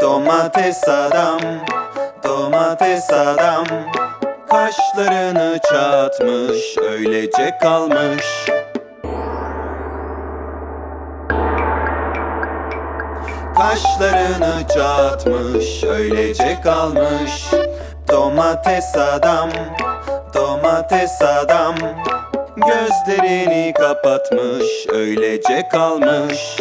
Domates adam, domates adam. Kaşlarını çatmış, öylece kalmış. Kaşlarını çatmış, öylece kalmış. Domates adam, domates adam. Gözlerini kapatmış, öylece kalmış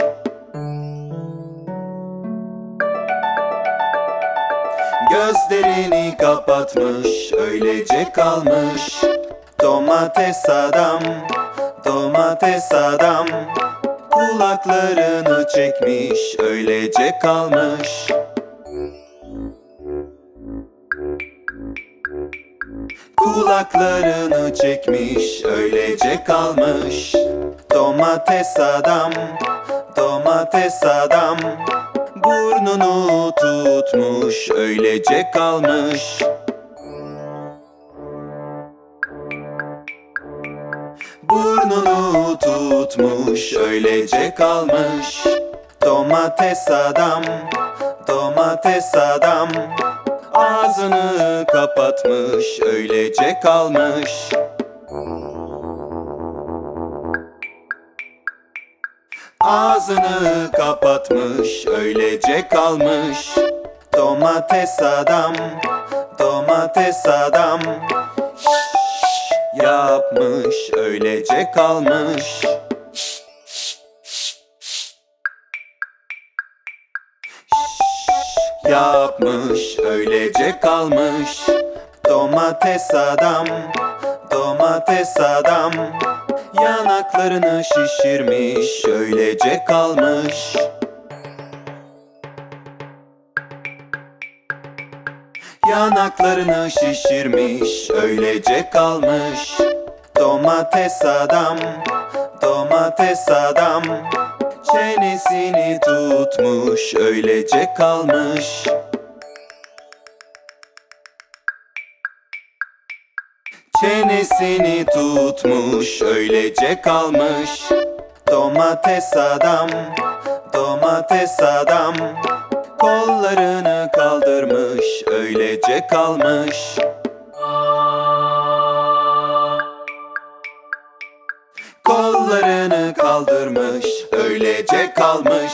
Gözlerini kapatmış, öylece kalmış. Domates adam, domates adam. Kulaklarını çekmiş, öylece kalmış. Kulaklarını çekmiş, öylece kalmış. Domates adam, domates adam Burnunu tutmuş, öylece kalmış. Burnunu tutmuş, öylece kalmış. Domates adam, domates adam. Ağzını kapatmış, öylece kalmış Ağzını kapatmış, öylece kalmış. Domates adam, domates adam. Yapmış, öylece kalmış. Yapmış, öylece kalmış. Domates adam, domates adam Yanaklarını şişirmiş, öylece kalmış. Yanaklarını şişirmiş, öylece kalmış. Domates adam, domates adam. Çenesini tutmuş, öylece kalmış Çenesini tutmuş, öylece kalmış. Domates adam, domates adam Kollarını kaldırmış, öylece kalmış. Kollarını kaldırmış, öylece kalmış